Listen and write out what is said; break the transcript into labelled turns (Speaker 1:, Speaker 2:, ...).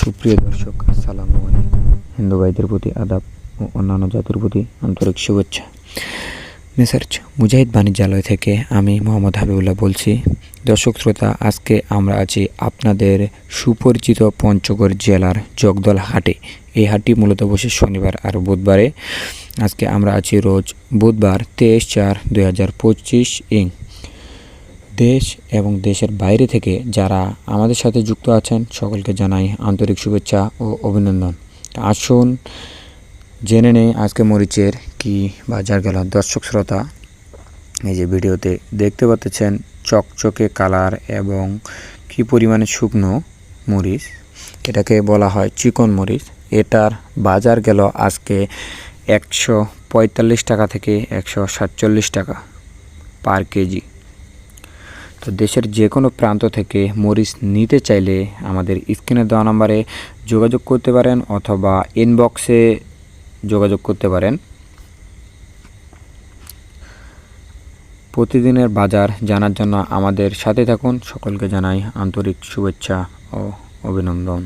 Speaker 1: সুপ্রিয় দর্শক আলাইকুম। হিন্দু ভাইদের প্রতি আদাব ও অন্যান্য জাতির প্রতি আন্তরিক শুভেচ্ছা। রিসার্চ মুজাহিদ বাণিজ্যালয় থেকে আমি মোহাম্মদ হাবিবুল্লাহ বলছি। দর্শক শ্রোতা, আজকে আমরা আছি আপনাদের সুপরিচিত পঞ্চগড় জেলার জগদল হাটে। এই হাটটি মূলত বসে শনিবার আর বুধবারে। আজকে আমরা আছি রোজ বুধবার, তেইশ চার দুই হাজার পঁচিশ ইং। দেশ এবং দেশের বাইরে থেকে যারা আমাদের সাথে যুক্ত আছেন, সকলকে জানাই আন্তরিক শুভেচ্ছা ও অভিনন্দন। আসুন, জেনে নেই আজকে মরিচের কি বাজার গেল দর্শক শ্রোতা এই যে ভিডিওতে দেখতে পাচ্ছেন চকচকে কালার এবং কি পরিমাণে শুকনো মরিচ। এটাকে বলা হয় চিকন মরিচ। এটার বাজার গেল আজকে একশো পঁয়তাল্লিশ টাকা থেকে একশো সাতচল্লিশ টাকা পার কেজি। তো দেশের যে কোনো প্রান্ত থেকে মরিচ নিতে চাইলে আমাদের স্ক্রিনে দেওয়া নাম্বারে যোগাযোগ করতে পারেন অথবা ইনবক্সে যোগাযোগ করতে পারেন। প্রতিদিনের বাজার জানার জন্য আমাদের সাথে থাকুন। সকলকে জানাই আন্তরিক শুভেচ্ছা ও অভিনন্দন।